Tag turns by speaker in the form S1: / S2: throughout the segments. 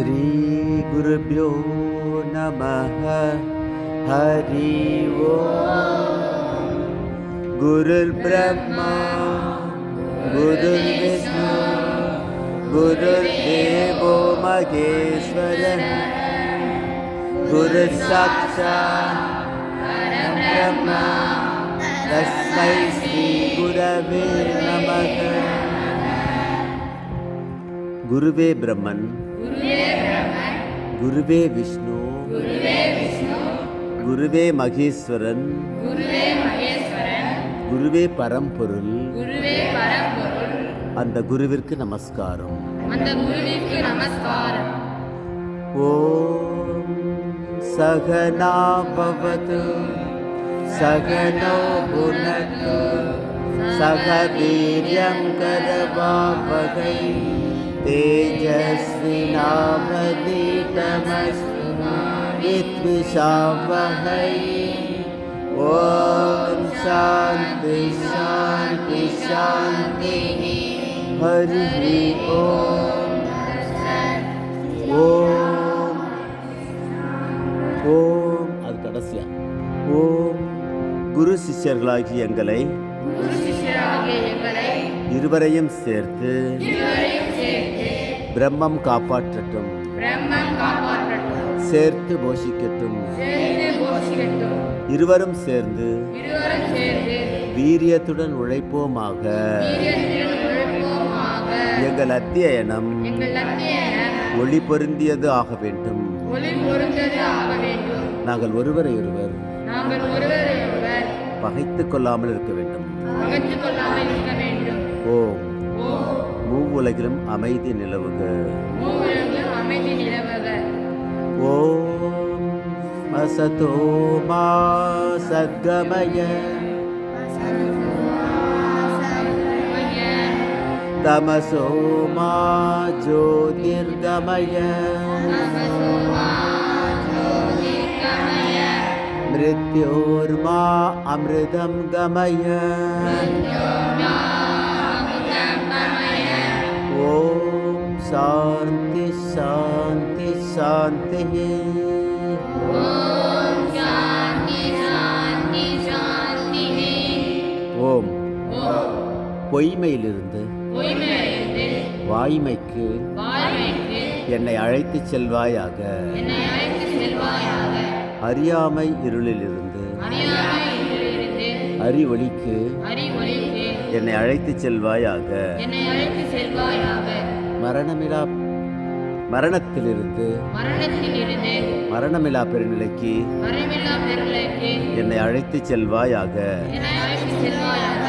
S1: श्रीगुरुभ्यो नमः हरि ओम् गुरुर्ब्रह्मा गुरुर्विष्णु गुरुर्देवो महेश्वरः गुरुसाक्षात् परब्रह्म तस्मै श्रीगुरवे नमः குருவே பிரம்மன் குருவே விஷ்ணு. குருவே மகேஸ்வரன். குருவே பரம்பொருள். அந்த குருவிற்கு நமஸ்காரம். ஓம் சகனாபவது. சகனோ புனத்து. சக வீரியம் கரவாவகை तेजस्विनामदीतमस्तु विद्विषावहै ॐ शान्ति शान्ति शान्तिः हरिः ॐ ஓம் ஓம் அது கடைசியா ஓம் குரு சிஷ்யர்களாகிய எங்களை
S2: குரு சிஷ்யராகிய எங்களை
S1: இருவரையும் சேர்த்து
S2: இருவரையும் சேர்த்து
S1: பிரம்மம் காப்பாற்றட்டும். சேர்த்து போஷிக்கட்டும். இருவரும் சேர்ந்து வீரியத்துடன் உழைப்போமாக. எங்கள் அத்தியனம் ஒளி பொருந்தியது ஆக வேண்டும். நாங்கள் ஒருவரை ஒருவர் பகைத்து கொள்ளாமல் இருக்க வேண்டும்.
S2: பகைத்துக் கொள்ளாமல் இருக்க வேண்டும்.
S1: ஓம்
S2: ஓம்.
S1: மூவுலகிலும் அமைதி நிலவுக. ஓம் அசதோ மா சத்கமய. தமசோ மா ஜோதிர்கமய. மிருத்யோர்மா அமிர்தம் கமய. சாந்தி சாந்தி ஓம் பொய்மையிலிருந்து வாய்மைக்கு என்னை அழைத்துச் செல்வாயாக.
S2: என்னை அழைத்து செல்வாயாக.
S1: அறியாமை இருளிலிருந்து அறிவொளிக்கு என்னை அழைத்துச் செல்வாயாக.
S2: என்னை அழைத்து செல்வாயாக.
S1: மரணமிலா மரணத்திலிருந்து மரணமிலா பெருநிலைக்கு என்னை அழைத்துச் செல்வாயாக.
S2: என்னை அழைத்து செல்வாயாக.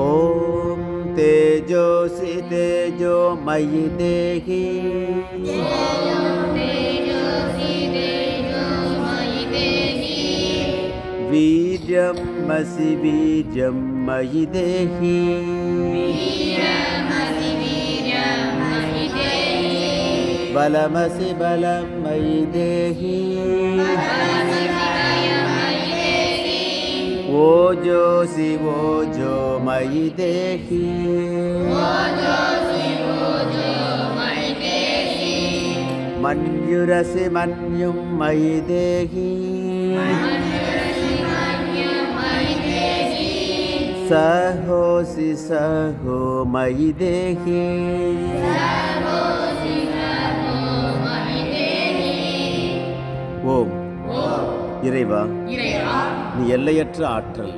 S1: ஓம் தேஜோசி தேஜோ மயி தேகி
S2: தேஜோசி தேஜோ மயி தேகி.
S1: வீரியம் மசி வீரியம் மயி தேகி. பலமசி பலம் மயி தேகி ஓஜோசி ஓஜோ மயி தேகி மன்யுரசி மன்யும் மயி தேகி சஹோசி சஹோ மயி தேகி ஓம் இறைவா நீ எல்லையற்ற ஆற்றல்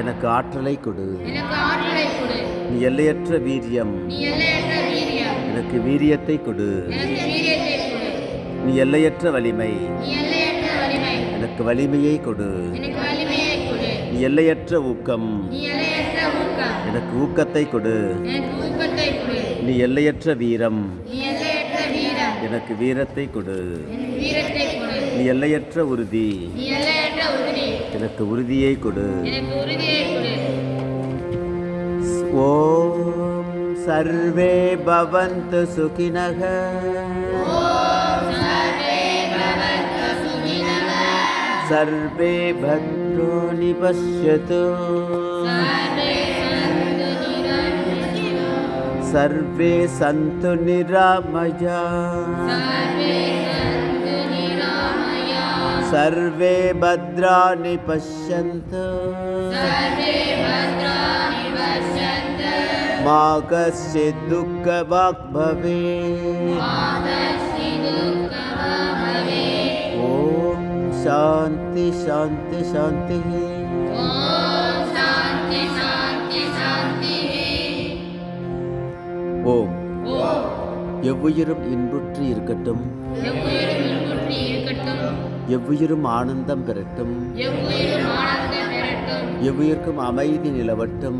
S1: எனக்கு ஆற்றலை கொடு நீ எல்லையற்ற வீரியம் எனக்கு வீரியத்தை கொடு நீ எல்லையற்ற வலிமை எனக்கு வலிமையை கொடு நீ எல்லையற்ற ஊக்கம் எனக்கு ஊக்கத்தை கொடு நீ எல்லையற்ற வீரம் எனக்கு வீரத்தை கொடு நீ எல்லையற்ற உறுதி
S2: நீ எல்லையற்ற உறுதி
S1: எனக்கு உறுதியை கொடு
S2: எனக்கு உறுதியை கொடு
S1: ஓம் சர்வே பவந்து சுகினக सर्वे भद्राणि पश्यतु सर्वे सन्तु निरामया
S2: सर्वे सन्तु निरामया
S1: सर्वे भद्राणि पश्यन्तु
S2: सर्वे भद्राणि पश्यन्तु
S1: मा कश्चित् दुःखवाक् भवेत्
S2: मातस्ति दुःखः भवेत्
S1: ॐ शान्ति शान्ति शान्तिः
S2: ॐ शान्ति शान्ति शान्तिः
S1: ஓம்
S2: ஓம்
S1: எவ்வுயிரும் இன்புற்று இருக்கட்டும்
S2: எவ்வுயிரும் இன்புற்றி இருக்கட்டும்
S1: எவ்வுயிரும் ஆனந்தம் பெறட்டும். எவ்வுயிர்க்கும் அமைதி நிலவட்டும்.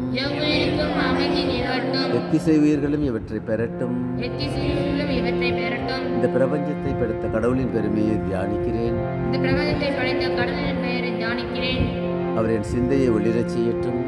S1: எத்திசை உயிர்களும் இவற்றை பெறட்டும். இந்த பிரபஞ்சத்தை படைத்த கடவுளின் பெருமையை தியானிக்கிறேன். அவர் என்
S2: சிந்தையை ஒளிரச் செய்யட்டும்.